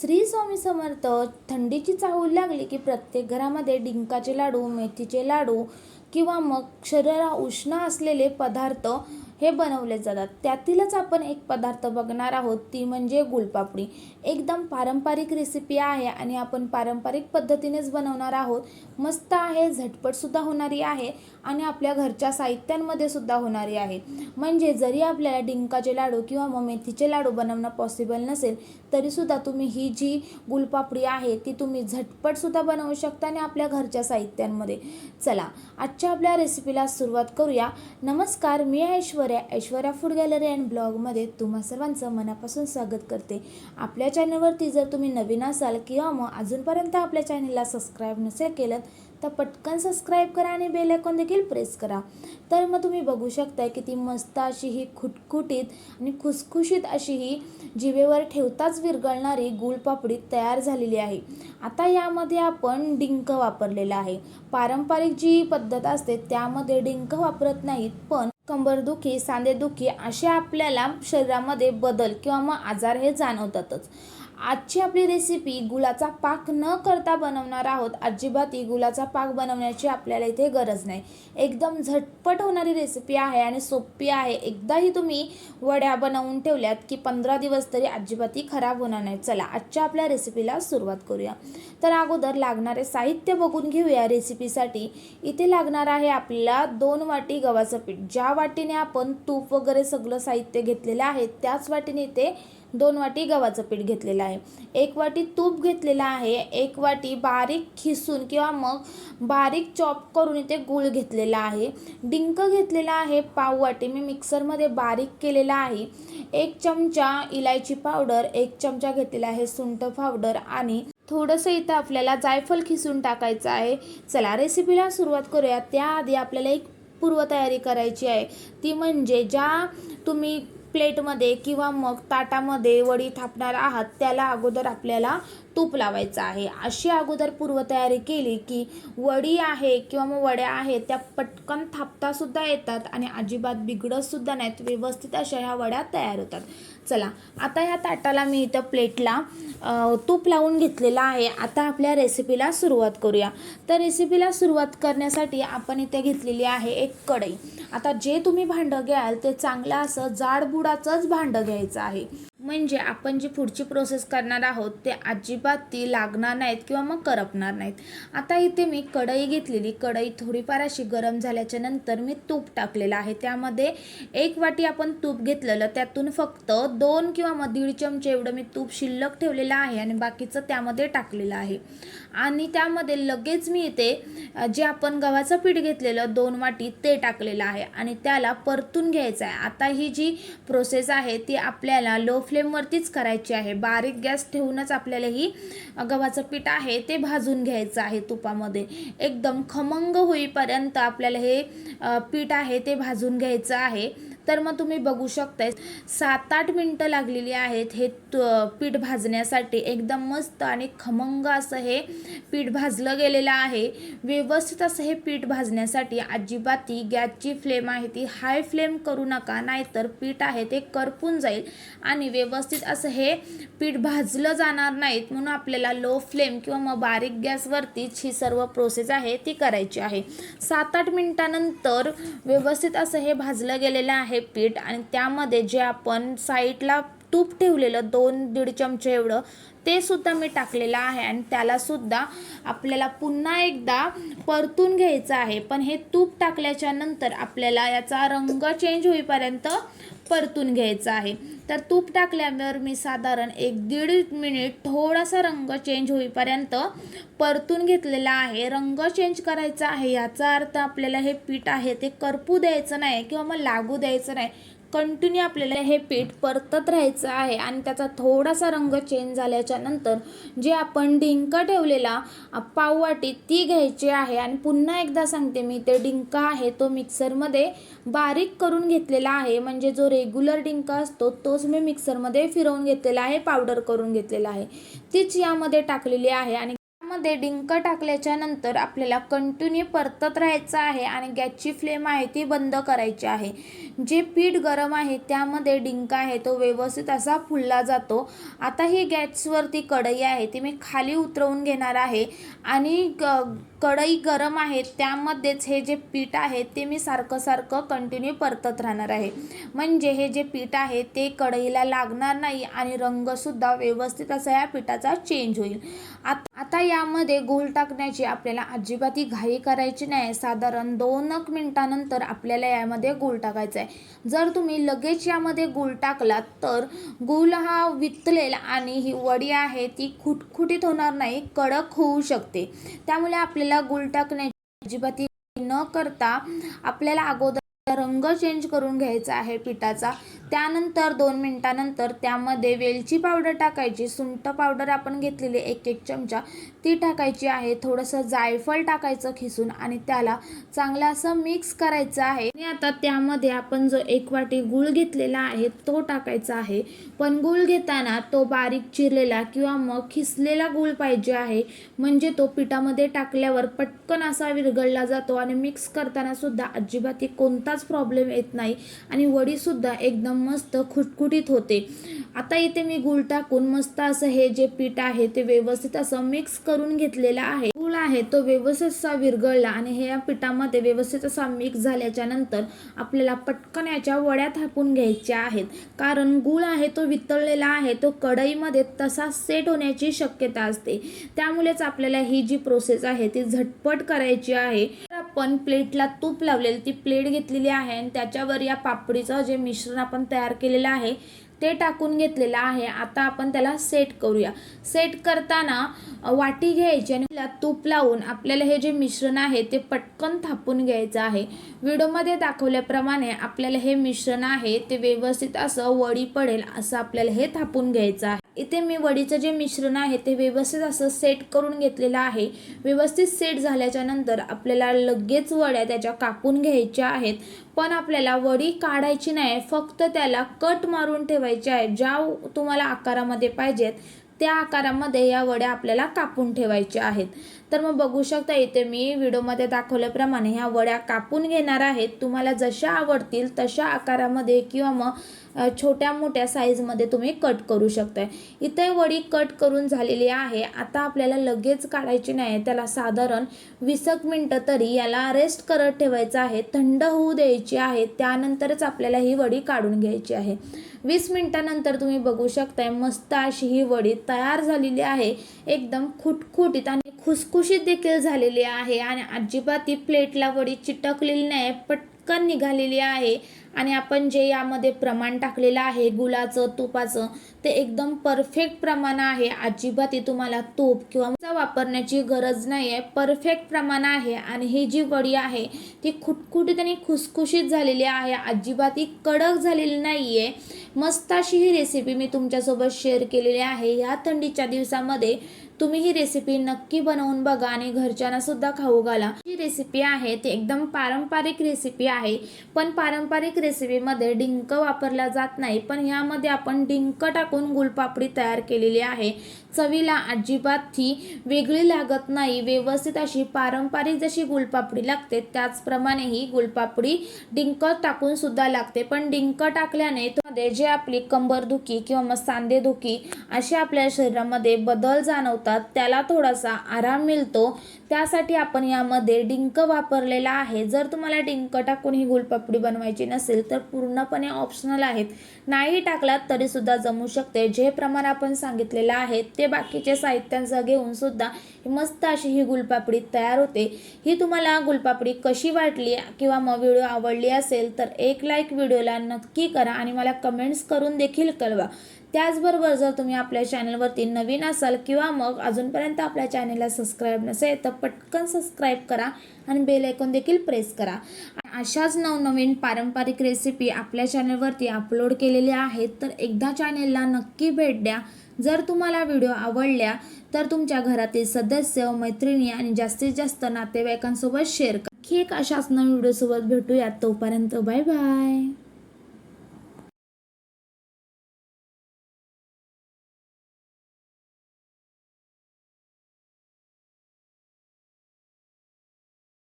श्री स्वामी समर्थ थंडीची चाहूल लागली की प्रत्येक घरामध्ये डिंकाचे लाडू मेथीचे लाडू किंवा मग शरीराला उष्ण असलेले पदार्थ हे बनवले जातात. त्यातीलच आपण एक पदार्थ बघणार आहोत ती म्हणजे गुलपापडी एकदम पारंपरिक रेसिपी आहे आणि आपण पारंपरिक पद्धतीनेच बनवणार आहोत. मस्त आहे झटपटसुद्धा होणारी आहे आणि आपल्या घरच्या साहित्यांमध्ये सुद्धा होणारी आहे. म्हणजे जरी आपल्याला डिंकाचे लाडू किंवा मग मेथीचे लाडू बनवणं पॉसिबल नसेल तरीसुद्धा तुम्ही ही जी गुलपापडी आहे ती तुम्ही झटपटसुद्धा बनवू शकता आणि आपल्या घरच्या साहित्यांमध्ये. चला आजच्या आपल्या रेसिपीला सुरुवात करूया. नमस्कार मी ऐश्वर आपल्या ऐश्वर्या फूड गॅलरी अँड ब्लॉगमध्ये तुम्हा सर्वांचं मनापासून स्वागत करते. आपल्या चॅनलवरती जर तुम्ही नवीन असाल किंवा मग अजूनपर्यंत आपल्या चॅनलला सबस्क्राईब नसेल केलं तर पटकन सबस्क्राईब करा आणि बेल आयकॉन देखील प्रेस करा. तर मग तुम्ही बघू शकताय किती मस्त अशी ही खुटखुटीत आणि खुसखुशीत अशी ही जिभेवर ठेवताच विरघळणारी गुळपापडी तयार झालेली आहे. आता यामध्ये आपण डिंक वापरलेला आहे. पारंपरिक जी पद्धत असते त्यामध्ये डिंक वापरत नाहीत पण कंबरदुखी सांधेदुखी असे आपल्याला शरीरामध्ये बदल किंवा मग आजार हे जाणवतातच. आजची आपली रेसिपी गुलाचा पाक न करता बनवणार आहोत. अजिबात गुलाचा पाक बनवण्याची आपल्याला इथे गरज नाही. एकदम झटपट होणारी रेसिपी आहे आणि सोपी आहे. एकदाही तुम्ही वड्या बनवून ठेवल्यात की पंधरा दिवस तरी अजिबात खराब होणार नाही. चला आजच्या आपल्या रेसिपीला सुरुवात करूया. तर अगोदर लागणारे साहित्य बघून घेऊया रेसिपीसाठी इथे लागणार आहे आपल्याला दोन वाटी गव्हाचं पीठ. ज्या वाटीने आपण तूप वगैरे सगळं साहित्य घेतलेलं आहे त्याच वाटीने इथे दोन वाटी गव्हाचं पीठ घेतलेलं आहे. एक वाटी तूप घेतलेलं आहे. एक वाटी बारीक खिसून किंवा मग बारीक चॉप करून इथे गूळ घेतलेला आहे. डिंक घेतलेला आहे. पाव वाटी मी मिक्सरमध्ये बारीक केलेला आहे. एक चमचा इलायची पावडर एक चमचा घेतलेला आहे सुंठ पावडर आणि थोडंसं इथं आपल्याला जायफळ खिसून टाकायचं आहे. चला रेसिपीला सुरुवात करूया. त्याआधी आपल्याला एक पूर्वतयारी करायची आहे. ती म्हणजे ज्या तुम्ही प्लेटमध्ये किंवा मग ताटामध्ये वडी थापणार आहात त्याला अगोदर आपल्याला तूप लावायचं आहे. अशी अगोदर पूर्वतयारी केली की वडी आहे किंवा मग वड्या आहेत त्या पटकन थापतासुद्धा येतात आणि अजिबात बिघडतसुद्धा नाहीत. व्यवस्थित अशा ह्या वड्या तयार होतात. चला आता ह्या ताटाला मी इथं प्लेटला तूप लावून घेतलेलं आहे. आता आपल्या रेसिपीला सुरुवात करूया. तर रेसिपीला सुरुवात करण्यासाठी आपण इथे घेतलेली आहे एक कढई. आता जे तुम्ही भांडं घ्याल ते चांगलं असं जाडबुडाचंच भांडं घ्यायचं आहे. म्हणजे आपण जी पुढची प्रोसेस करणार आहोत ते अजिबात ती लागणार नाहीत किंवा मग करपणार नाहीत. आता इथे मी कढई घेतलेली. कढई थोडीफार अशी गरम झाल्याच्यानंतर मी तूप टाकलेलं आहे. त्यामध्ये एक वाटी आपण तूप घेतलेलं. त्यातून फक्त दोन किंवा मग दीड चमचे एवढं मी तूप शिल्लक ठेवलेलं आहे आणि बाकीचं त्यामध्ये टाकलेलं आहे. आणि त्यामध्ये लगेच मी इथे जे आपण गव्हाचं पीठ घेतलेलं दोन वाटी ते टाकलेलं आहे. आणि त्याला परतून घ्यायचं आहे. आता ही जी प्रोसेस आहे ती आपल्याला लो फ्लेमवरतीच करायची आहे. बारीक गॅस ठेवूनच आपल्याला ही गव्हाचं पीठ आहे ते भाजून घ्यायचं आहे तुपामध्ये. एकदम खमंग होईपर्यंत आपल्याला हे पीठ आहे ते भाजून घ्यायचं आहे. तर मग तुम्ही बघू शकताय. सात आठ मिनटं लागलेली आहेत हे त- पीठ भाजण्यासाठी. एकदम मस्त आणि खमंग असं हे पीठ भाजलं गेलेलं आहे. व्यवस्थित असं हे पीठ भाजण्यासाठी अजिबात ती गॅसची फ्लेम आहे ती हाय फ्लेम करू नका नाहीतर पीठ आहे ते करपून जाईल आणि व्यवस्थित असं हे पीठ भाजलं जाणार नाहीत म्हणून आपल्याला लो फ्लेम किंवा मग बारीक गॅसवरतीच ही सर्व प्रोसेस आहे ती करायची आहे. सात आठ मिनटानंतर व्यवस्थित असं हे भाजलं गेलेलं आहे. पीठ आणि त्यामध्ये जे आपण साईडला तूप ठेवलेलं दोन दीड चमचे एवढं ते सुद्धा मी टाकलेलं आहे. आणि त्याला सुद्धा आपल्याला पुन्हा एकदा परतून घ्यायचं आहे. पण हे तूप टाकल्याच्या नंतर आपल्याला याचा रंग चेंज होईपर्यंत परतून घ्यायचं आहे. तर तूप टाकल्यावर मी साधारण एक दीड मिनिट थोडासा रंग चेंज होईपर्यंत परतून घेतलेला आहे. रंग चेंज करायचा आहे याचा अर्थ आपल्याला हे पीठ आहे ते करपू द्यायचं नाही किंवा मग लागू द्यायचं नाही. कंटिन्यू आपल्याला हे पीठ परतत राहायचं आहे आणि त्याचा थोडासा रंग चेंज झाल्याच्यानंतर जे आपण डिंक ठेवलेला पाववाटी ती घ्यायची आहे आणि पुन्हा एकदा सांगते मी ते डिंक आहे तो मिक्सरमध्ये बारीक करून घेतलेला आहे. म्हणजे जो रेग्युलर डिंक असतो तोच मी मिक्सरमध्ये फिरवून घेतलेला आहे पावडर करून घेतलेला आहे. तीच यामध्ये टाकलेली आहे आणि मध्ये डिंक टाकल्याच्या नंतर आपल्याला कंटिन्यू परतत राहायचं आहे आणि गॅसची फ्लेम आहे ती बंद करायची आहे. जे पीठ गरम आहे त्यामध्ये डिंक आहे तो व्यवस्थित असा फुलला जातो. आता ही गॅसवरती कढई आहे ती मी खाली उतरवून घेणार आहे आणि ग कढई गरम आहे त्यामध्येच हे जे पीठ आहे ते मी सारखं सारखं कंटिन्यू परतत राहणार आहे. म्हणजे हे जे पीठ आहे ते कढईला लागणार नाही आणि रंगसुद्धा व्यवस्थित असा या पिठाचा चेंज होईल. आता आता यामध्ये गूळ टाकण्याची आपल्याला अजिबातही घाई करायची नाही. साधारण दोन एक मिनिटानंतर आपल्याला यामध्ये गूळ टाकायचा आहे जर तुम्ही लगेच यामध्ये गूळ टाकलात तर गूळ हा वितलेल आणि ही वडी आहे ती खुटखुटीत होणार नाही कडक होऊ शकते. त्यामुळे आपल्याला गूळ टाकण्याची अजिबातही न करता आपल्याला अगोदर रंग चेंज करून घ्यायचा आहे पिठाचा. त्यानंतर दोन मिनटानंतर त्यामध्ये वेलची पावडर टाकायची. सुंठ पावडर आपण घेतलेली एक एक चमचा. ती टाकायची आहे. थोडंसं जायफळ टाकायचं खिसून आणि त्याला चांगलं असं मिक्स करायचं आहे. आणि आता त्यामध्ये आपण जो एक वाटी गूळ घेतलेला आहे तो टाकायचा आहे. पण गूळ घेताना तो बारीक चिरलेला किंवा मग खिसलेला गूळ पाहिजे आहे. म्हणजे तो पिठामध्ये टाकल्यावर पटकन असा विरघळला जातो आणि मिक्स करताना सुद्धा अजिबात कोणताच प्रॉब्लेम येत नाही. आणि वडीसुद्धा एकदम मस्त खुटखुटीत होते. आता इथे मी गूळ टाकून मस्त असं हे जे पीठ आहे ते व्यवस्थित असं मिक्स करून घेतलेलं आहे. गुळ आहे तो व्यवस्थित असा विरघळला आणि हे या पिठामध्ये व्यवस्थित असा मिक्स झाल्याच्यानंतर आपल्याला पटकन याच्या वड्या थापून घ्यायच्या आहेत. कारण गुळ आहे तो वितळलेला आहे तो कढईमध्ये तसा सेट होण्याची शक्यता असते. त्यामुळेच आपल्याला ही जी प्रोसेस आहे ती झटपट करायची आहे. आपण प्लेटला तूप लावलेली ती प्लेट घेतलेली आहे आणि त्याच्यावर या पापडीचं जे मिश्रण आपण तयार केलेलं आहे ते टाकून घेतलेलं आहे. आता आपण त्याला सेट करूया. सेट करताना वाटी घ्यायची आणि त्याला तूप लावून आपल्याला हे जे मिश्रण आहे ते पटकन थापून घ्यायचं आहे. व्हिडिओमध्ये दाखवल्याप्रमाणे आपल्याला हे मिश्रण आहे ते व्यवस्थित असं वडी पडेल असं आपल्याला हे थापून घ्यायचं आहे. इथे मी वडीचं जे मिश्रण आहे ते व्यवस्थित असं सेट करून घेतलेलं आहे. व्यवस्थित सेट झाल्याच्यानंतर आपल्याला लगेच वड्या त्याच्या कापून घ्यायच्या आहेत. पण आपल्याला वडी काढायची नाही फक्त त्याला कट मारून ठेवायची आहे ज्या तुम्हाला आकारामध्ये पाहिजेत त्या आकारामध्ये या वड्या आपल्याला कापून ठेवायच्या आहेत. तर मग बघू शकता इथे मी व्हिडिओमध्ये दाखवल्याप्रमाणे ह्या वड्या कापून घेणार आहेत. तुम्हाला जशा आवडतील तशा आकारामध्ये किंवा मग छोट्या मोठ्या साईजमध्ये तुम्ही कट करू शकताय. इथे वडी कट करून झालेली आहे. आता आपल्याला लगेच काढायची नाही त्याला साधारण वीस एक मिनटं तरी याला रेस्ट करत ठेवायचं आहे. थंड होऊ द्यायची आहे. त्यानंतरच आपल्याला ही वडी काढून घ्यायची आहे. वीस मिनटानंतर तुम्ही बघू शकताय मस्त अशी ही वडी तयार झालेली आहे. एकदम खुटखुटीत आणि खुशीत देखील झालेली आहे आणि अजिबात ती प्लेटला वडी चिटकलेली नाही पटकन निघालेली आहे. आणि आपण जे यामध्ये प्रमाण टाकलेलं आहे गुलाचं तुपाचं ते एकदम परफेक्ट प्रमाण आहे. अजिबात तुम्हाला तूप किंवा वापरण्याची गरज नाही आहे परफेक्ट प्रमाण आहे आणि ही जी वडी आहे ती खुटखुटीत आणि खुसखुशीत झालेली आहे. अजिबात ही कडक झालेली नाही आहे मस्त अशी ही रेसिपी मी तुमच्यासोबत शेअर केलेली आहे. या थंडीच्या दिवसामध्ये तुम्ही ही रेसिपी नक्की बनवून बघा आणि घरच्यांना सुद्धा खाऊ घाला. ही रेसिपी आहे ती एकदम पारंपरिक रेसिपी आहे पण पारंपरिक रेसिपीमध्ये डिंक वापरला जात नाही. पण यामध्ये आपण डिंक टाकून गुलपापडी तयार केलेली आहे. चवीला अजिबात ती वेगळी लागत नाही. व्यवस्थित अशी पारंपरिक जशी गुलपापडी लागते त्याचप्रमाणे ही गुलपापडी डिंक टाकून सुद्धा लागते. पण डिंक टाकल्याने मध्ये जे आपली कंबरदुखी किंवा मग सांधेदुखी असे आपल्या शरीरामध्ये बदल जाणवतात त्याला थोडासा आराम मिळतो. त्यासाठी आपण यामध्ये डिंक वापरलेला आहे. जर तुम्हाला डिंक टाकून ही गुलपापडी बनवायची नसेल तर पूर्णपणे ऑप्शनल आहेत. नाही टाकलात तरीसुद्धा जमू शकते. जे प्रमाण आपण सांगितलेलं आहे ते बाकीचे साहित्यांसह घेऊन सुद्धा मस्त अशी ही गुलपापडी तयार होते. ही तुम्हाला गुलपापडी कशी वाटली किंवा मग व्हिडिओ आवडली असेल तर एक लाईक व्हिडिओला नक्की करा आणि मला कमेंट्स करून देखील कळवा. त्याचबरोबर जर तुम्ही आपल्या चॅनलवरती नवीन असाल किंवा मग अजूनपर्यंत आपल्या चॅनलला सबस्क्राईब नसेल तर पटकन सबस्क्राईब करा आणि बेल ऐकून देखील प्रेस करा. अशाच नवनवीन पारंपरिक रेसिपी आपल्या चॅनलवरती अपलोड केलेल्या आहेत तर एकदा चॅनेलला नक्की भेट द्या. जर तुम्हाला व्हिडिओ आवडल्या तर तुमच्या घरातील सदस्य मैत्रिणी आणि जास्तीत जास्त नातेवाईकांसोबत शेअर करा. की एक अशाच नवीन व्हिडिओसोबत भेटूयात तोपर्यंत बाय बाय.